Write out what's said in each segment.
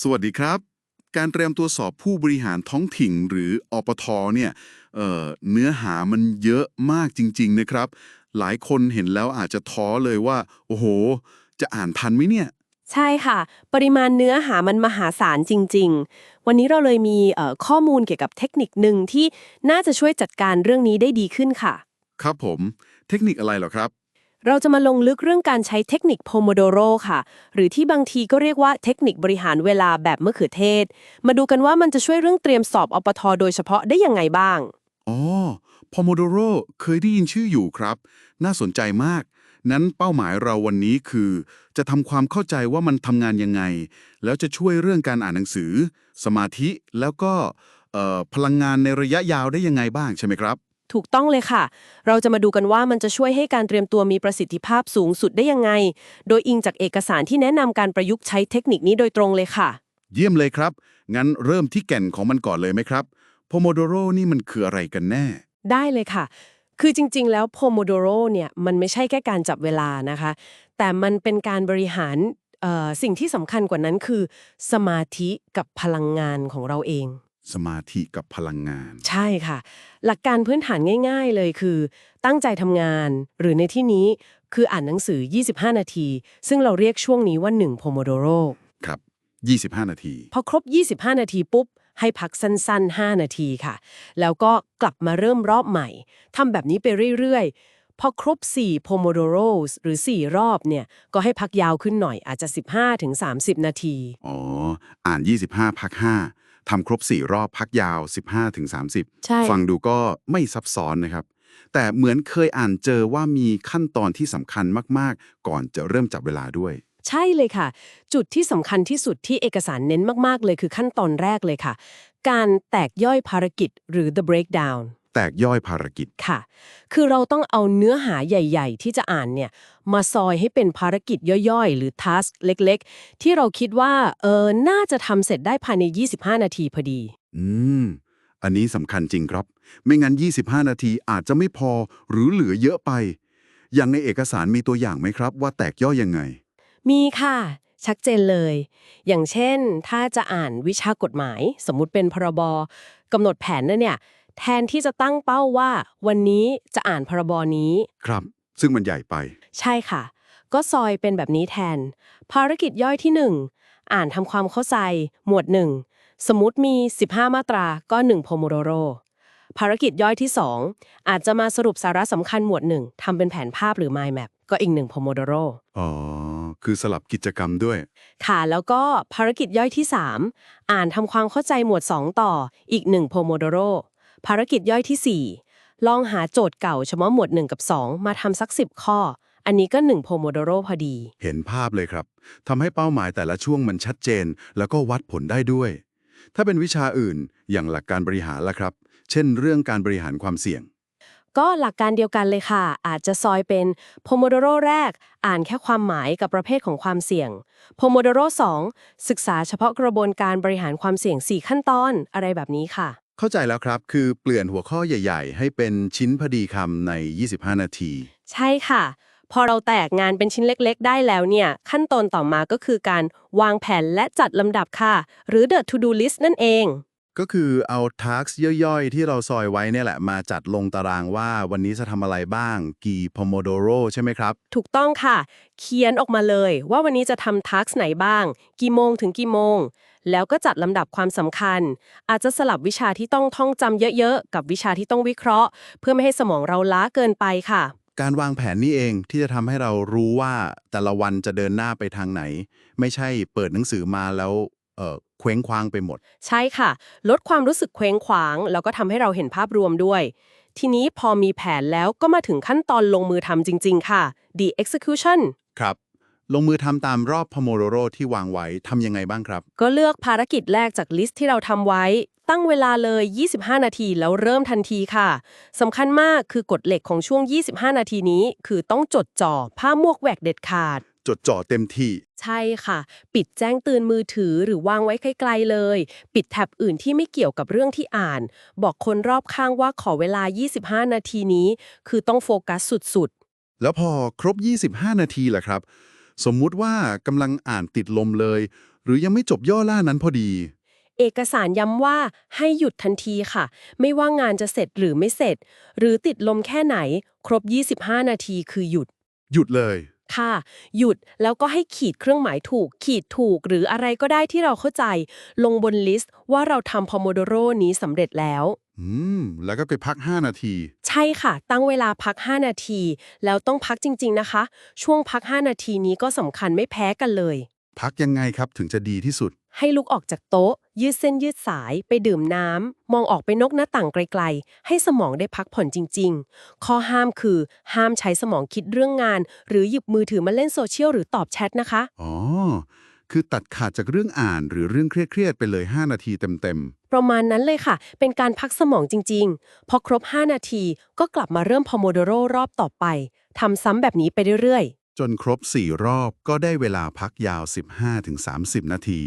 สวัสดีครับ การเตรียมตัวสอบผู้บริหารท้องถิ่นหรืออปทเนี่ยเอ่อเนื้อหามันเยอะมากจริง ๆ นะครับ หลายคนเห็นแล้วอาจจะท้อเลยว่า โอ้โห จะอ่านทันไหมเนี่ย ใช่ค่ะ ปริมาณเนื้อหามันมหาศาลจริง ๆ วันนี้เราเลยมีเอ่อข้อมูลเกี่ยวกับเทคนิคหนึ่งที่น่าจะช่วยจัดการเรื่องนี้ได้ดีขึ้นค่ะ ครับผม เทคนิคอะไรเหรอครับ เราจะมาลงลึกเรื่องการใช้เทคนิคโพโมโดโรค่ะ หรือที่บางทีก็เรียกว่าเทคนิคบริหารเวลาแบบมะเขือเทศ มาดูกันว่ามันจะช่วยเรื่องเตรียมสอบอปทโดยเฉพาะได้ยังไงบ้าง อ๋อ Pomodoro เคยได้ยินชื่ออยู่ครับ น่าสนใจมาก นั้นเป้าหมายเราวันนี้คือ จะทำความเข้าใจว่ามันทำงานยังไง แล้วจะช่วยเรื่องการอ่านหนังสือ สมาธิแล้วก็พลังงานในระยะยาวได้ยังไงบ้างใช่ไหมครับ ถูกต้องเลยค่ะ เราจะมาดูกันว่ามันจะช่วยให้การเตรียมตัวมีประสิทธิภาพสูงสุดได้ยังไง โดยอิงจากเอกสารที่แนะนำการประยุกต์ใช้เทคนิคนี้โดยตรงเลยค่ะ เยี่ยมเลยครับ งั้นเริ่มที่แก่นของมันก่อนเลยไหมครับ Pomodoro นี่มันคืออะไรกันแน่ ได้เลยค่ะ คือจริง ๆ แล้ว Pomodoro เนี่ยมันไม่ใช่แค่การจับเวลานะคะ แต่มันเป็นการบริหารเอ่อสิ่งที่สำคัญกว่านั้นคือ สมาธิกับพลังงานของเราเอง สมาธิกับพลังงาน ใช่ค่ะ หลักการพื้นฐานง่าย ๆ เลยคือ ตั้งใจทำงาน หรือในที่นี้คืออ่านหนังสือ 25 นาที ซึ่งเราเรียกช่วงนี้ว่า1 Pomodoro ครับ 25 นาที พอครบ 25 นาทีปุ๊บ ให้พักสั้น ๆ 5 นาทีค่ะ แล้วก็กลับมาเริ่มรอบใหม่ทำแบบนี้ไปเรื่อย ๆ พอครบ4 Pomodoros หรือ 4 รอบเนี่ย ก็ให้พักยาวขึ้นหน่อยอาจจะ 15-30 นาที อ๋อ อ่าน 25 พัก 5 ทำครบ 4 รอบพักยาว 15ถึง30ใช่ฟังดูก็ไม่ซับซ้อนนะครับ แต่เหมือนเคยอ่านเจอว่ามีขั้นตอนที่สำคัญมากๆ ก่อนจะเริ่มจับเวลาด้วย ใช่เลยค่ะ จุดที่สำคัญที่สุดที่เอกสารเน้นมากๆ เลยคือขั้นตอนแรกเลยค่ะ การแตกย่อยภารกิจหรือ the breakdown แตกย่อยภารกิจ ค่ะ คือเราต้องเอาเนื้อหาใหญ่ ๆ ที่จะอ่านเนี่ย มาซอยให้เป็นภารกิจย่อยๆ หรือทัสเล็กๆ ที่เราคิดว่าเออน่าจะทำเสร็จได้ภายใน 25 นาทีพอดี อืม อันนี้สำคัญจริงครับ ไม่งั้น 25 นาทีอาจจะไม่พอหรือเหลือเยอะไป อย่างในเอกสารมีตัวอย่างไหมครับ ว่าแตกย่อยยังไง มีค่ะ ชัดเจนเลย อย่างเช่น ถ้าจะอ่านวิชากฎหมาย สมมุติเป็นพรบกำหนดแผนนั่นเนี่ย แทนที่จะตั้งเป้าว่า วันนี้จะอ่านพรบนี้ ครับ ซึ่งมันใหญ่ไป ใช่ค่ะ ก็ซอยเป็นแบบนี้แทน ภารกิจย่อยที่ 1 อ่านทำความเข้าใจ หมวด 1 สมมติมี 15 มาตราก็ 1 โพโมโดโร ภารกิจย่อยที่ 2 อาจจะมาสรุปสาระสำคัญหมวด 1ทำเป็นแผนภาพหรือ mind map ก็อีก1โพโมโดโร อ๋อ คือสลับกิจกรรมด้วย ค่ะ แล้วก็ภารกิจย่อยที่ 3 อ่านทำความเข้าใจหมวด 2 ต่ออีก1โพโมโดโร ภารกิจย่อยที่ 4 ลองหาโจทย์เก่าเฉพาะหมวด 1 กับ 2 มาทำสัก 10 ข้อ อันนี้ก็ 1 โพโมโดโรพอดี เห็นภาพเลยครับทำให้เป้าหมายแต่ละช่วงมันชัดเจน แล้วก็วัดผลได้ด้วย ถ้าเป็นวิชาอื่นอย่างหลักการบริหารล่ะครับ เช่น เรื่องการบริหารความเสี่ยงก็หลักการเดียวกันเลยค่ะ อาจจะซอยเป็นโพโมโดโรแรก อ่านแค่ความหมายกับประเภทของความเสี่ยงโพโมโดโร2 ศึกษาเฉพาะกระบวนการบริหารความเสี่ยง 4 ขั้นตอนอะไรแบบนี้ค่ะ เข้าใจแล้วครับ คือเปลี่ยนหัวข้อใหญ่ ๆ ให้เป็นชิ้นพอดีคำใน 25 นาที ใช่ค่ะ พอเราแตกงานเป็นชิ้นเล็กๆ ได้แล้วเนี่ย ขั้นตอนต่อมาก็คือการวางแผนและจัดลำดับค่ะ หรือ the to do list นั่นเอง ก็คือเอาทาร์กย่อยๆ ที่เราซอยไว้เนี่ยแหละ มาจัดลงตารางว่าวันนี้จะทำอะไรบ้าง กี่พ m o โดโรใช่ไหมครับ ถูกต้องค่ะ เขียนออกมาเลยว่าวันนี้จะทำทักไหนบ้าง กี่โมงถึงกี่โมง แล้วก็จัดลำดับความสำคัญ อาจจะสลับวิชาที่ต้องท่องจำเยอะๆ กับวิชาที่ต้องวิเคราะห์ เพื่อไม่ให้สมองเราล้าเกินไปค่ะ การวางแผนนี่เองที่จะทำให้เรารู้ว่าแต่ละวันจะเดินหน้าไปทางไหน ไม่ใช่เปิดหนังสือมาแล้วเอ่อเคว้งคว้างไปหมด ใช่ค่ะ ลดความรู้สึกเคว้งขวาง แล้วก็ทำให้เราเห็นภาพรวมด้วย ทีนี้พอมีแผนแล้วก็มาถึงขั้นตอนลงมือทำจริง ๆ ค่ะ the execution ครับ ลงมือทำตามรอบพ m o โดโรที่วางไว้ทำยังไงบ้างครับ ก็เลือกภารกิจแรกจากลิสต์ที่เราทำไว้ ตั้งเวลาเลย 25 นาทีแล้วเริ่มทันทีค่ะสำคัญมากคือกฎเหล็กของช่วง 25 นาทีนี้ คือต้องจดจ่อผ้ามวกแหวกเด็ดขาด จดจ่อเต็มที่ ใช่ค่ะ ปิดแจ้งเตือนมือถือหรือวางไว้ไกลๆเลย ปิดแท็บอื่นที่ไม่เกี่ยวกับเรื่องที่อ่าน บอกคนรอบข้างว่าขอเวลา 25 นาทีนี้ คือต้องโฟกัสสุดแล้วพอครบ 25 นาทีแหละครับ สมมุติว่ากำลังอ่านติดลมเลย หรือยังไม่จบย่อล่านั้นพอดี เอกสารย้ำว่าให้หยุดทันทีค่ะ ไม่ว่างานจะเสร็จหรือไม่เสร็จ หรือติดลมแค่ไหน ครบ 25 นาทีคือหยุด หยุดเลย ค่ะ หยุดแล้วก็ให้ขีดเครื่องหมายถูก ขีดถูกหรืออะไรก็ได้ที่เราเข้าใจ ลงบนลิสต์ว่าเราทำพอโมโดโรนี้สำเร็จแล้ว อืม แล้วก็ไปพัก 5 นาที ใช่ค่ะ ตั้งเวลาพัก 5 นาที แล้วต้องพักจริง ๆ นะคะ ช่วงพัก 5 นาทีนี้ก็สำคัญไม่แพ้กันเลย พักยังไงครับถึงจะดีที่สุด ให้ลุกออกจากโต๊ะ ยืดเส้นยืดสายไปดื่มน้ำมองออกไปนอกหน้าต่างไกล ๆ ให้สมองได้พักผ่อนจริง ๆ ข้อห้ามคือ ห้ามใช้สมองคิดเรื่องงาน หรือหยิบมือถือมาเล่นโซเชียลหรือตอบแชทนะคะ อ๋อ คือตัดขาดจากเรื่องอ่านหรือเรื่องเครียดๆไปเลย 5 นาทีเต็มประมาณนั้นเลยค่ะ เป็นการพักสมองจริง ๆ พอครบ 5 นาทีก็กลับมาเริ่มพอโมโดโรรอบต่อไปทำซ้ำแบบนี้ไปเรื่อยๆๆจนครบ 4 รอบก็ได้เวลาพักยาว 15-30 นาที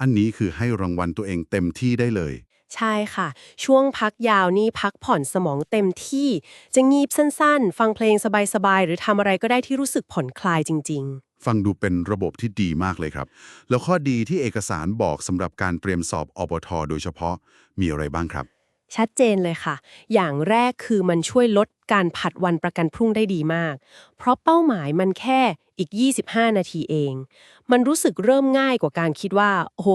อันนี้คือให้รางวัลตัวเองเต็มที่ได้เลย ใช่ค่ะ ช่วงพักยาวนี่พักผ่อนสมองเต็มที่ จะงีบสั้นๆ ฟังเพลงสบายๆ หรือทำอะไรก็ได้ที่รู้สึกผ่อนคลายจริง ฟังดูเป็นระบบที่ดีมากเลยครับ แล้วข้อดีที่เอกสารบอกสำหรับการเตรียมสอบอบทโดยเฉพาะมีอะไรบ้างครับๆชัดเจนเลยค่ะ อย่างแรกคือมันช่วยลดการผัดวันประกันพรุ่งได้ดีมาก เพราะเป้าหมายมันแค่อีก 25 นาทีเอง มันรู้สึกเริ่มง่ายกว่าการคิดว่า โอ้โห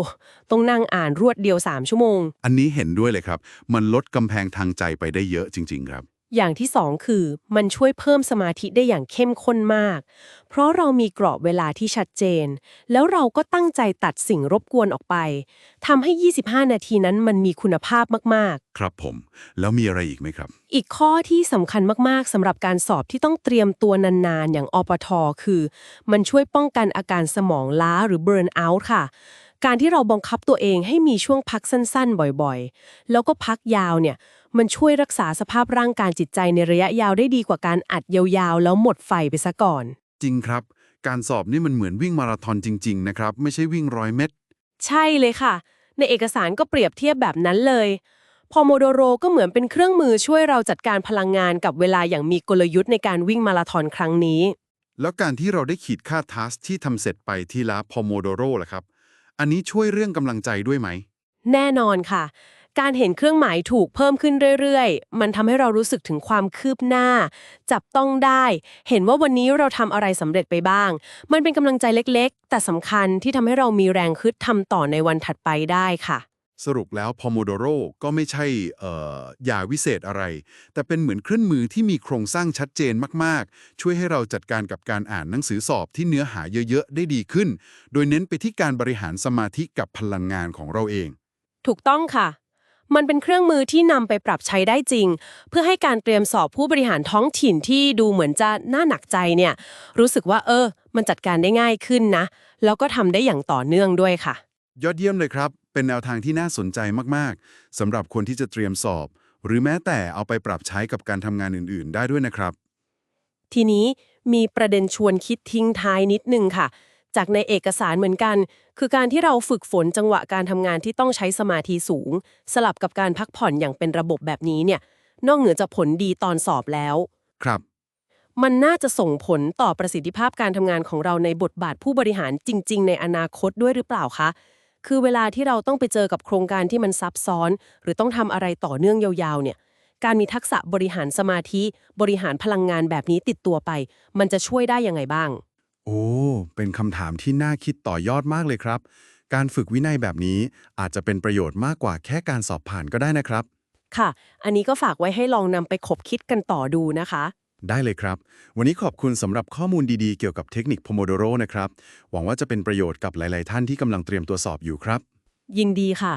ต้องนั่งอ่านรวดเดียว 3 ชั่วโมง อันนี้เห็นด้วยเลยครับ มันลดกำแพงทางใจไปได้เยอะจริง ๆ ครับ อย่างที่สองคือมันช่วยเพิ่มสมาธิได้อย่างเข้มข้นมาก เพราะเรามีกรอบเวลาที่ชัดเจน แล้วเราก็ตั้งใจตัดสิ่งรบกวนออกไปทำให้ 25 นาทีนั้นมันมีคุณภาพมากครับผม แล้วมีอะไรอีกไหมครับๆอีกข้อที่สำคัญมากๆสำหรับการสอบที่ต้องเตรียมตัวนานๆ อย่างอปทคือ มันช่วยป้องกันอาการสมองล้าหรือ burn out ค่ะการที่เราบังคับตัวเองให้มีช่วงพักสั้นๆ บ่อยๆ แล้วก็พักยาวเนี่ย มันช่วยรักษาสภาพร่างกายจิตใจในระยะยาวได้ดีกว่าการอัดยาวๆ แล้วหมดไฟไปซะก่อน จริงครับ การสอบนี่มันเหมือนวิ่งมาราธอนจริง ๆ นะครับ ไม่ใช่วิ่งร้อยเมตร ใช่เลยค่ะ ในเอกสารก็เปรียบเทียบแบบนั้นเลย พอโมโดโรก็เหมือนเป็นเครื่องมือช่วยเราจัดการพลังงานกับเวลาอย่างมีกลยุทธ์ในการวิ่งมาราธอนครั้งนี้ แล้วการที่เราได้ขีดค่าทัสที่ทำเสร็จไปทีละพอโมโดโรล่ะครับ อันนี้ช่วยเรื่องกำลังใจด้วยไหม แน่นอนค่ะ การเห็นเครื่องหมายถูกเพิ่มขึ้นเรื่อยๆ มันทำให้เรารู้สึกถึงความคืบหน้า จับต้องได้ เห็นว่าวันนี้เราทำอะไรสำเร็จไปบ้าง มันเป็นกำลังใจเล็กๆ แต่สำคัญที่ทำให้เรามีแรงคึดทำต่อในวันถัดไปได้ค่ะ สรุปแล้วพอโมโดโรก็ไม่ใช่เอ่อยาวิเศษอะไร แต่เป็นเหมือนเครื่องมือที่มีโครงสร้างชัดเจนมากๆ ช่วยให้เราจัดการกับการอ่านหนังสือสอบที่เนื้อหาเยอะๆ ได้ดีขึ้น โดยเน้นไปที่การบริหารสมาธิกับพลังงานของเราเอง ถูกต้องค่ะ มันเป็นเครื่องมือที่นำไปปรับใช้ได้จริง เพื่อให้การเตรียมสอบผู้บริหารท้องถิ่นที่ดูเหมือนจะน่าหนักใจเนี่ย รู้สึกว่าเออ มันจัดการได้ง่ายขึ้นนะ แล้วก็ทำได้อย่างต่อเนื่องด้วยค่ะ ยอดเยี่ยมเลยครับ เป็นแนวทางที่น่าสนใจมากๆสำหรับคนที่จะเตรียมสอบ หรือแม้แต่เอาไปปรับใช้กับการทำงานอื่น ๆ ได้ด้วยนะครับ ทีนี้มีประเด็นชวนคิดทิ้งท้ายนิดนึงค่ะ จากในเอกสารเหมือนกัน คือการที่เราฝึกฝนจังหวะการทำงานที่ต้องใช้สมาธิสูง สลับกับการพักผ่อนอย่างเป็นระบบแบบนี้เนี่ยนอกเหนือจากผลดีตอนสอบแล้ว ครับ มันน่าจะส่งผลต่อประสิทธิภาพการทำงานของเราในบทบาทผู้บริหารจริง ๆ ในอนาคตด้วยหรือเปล่าคะ คือเวลาที่เราต้องไปเจอกับโครงการที่มันซับซ้อน หรือต้องทำอะไรต่อเนื่องยาวๆเนี่ยการมีทักษะบริหารสมาธิ บริหารพลังงานแบบนี้ติดตัวไป มันจะช่วยได้ยังไงบ้าง โอ้ เป็นคำถามที่น่าคิดต่อยอดมากเลยครับ การฝึกวินัยแบบนี้อาจจะเป็นประโยชน์มากกว่าแค่การสอบผ่านก็ได้นะครับ ค่ะ อันนี้ก็ฝากไว้ให้ลองนำไปคบคิดกันต่อดูนะคะ ได้เลยครับ วันนี้ขอบคุณสำหรับข้อมูลดีๆ เกี่ยวกับเทคนิค Pomodoro นะครับ หวังว่าจะเป็นประโยชน์กับหลาย ๆ ท่านที่กำลังเตรียมตัวสอบอยู่ครับ ยินดีค่ะ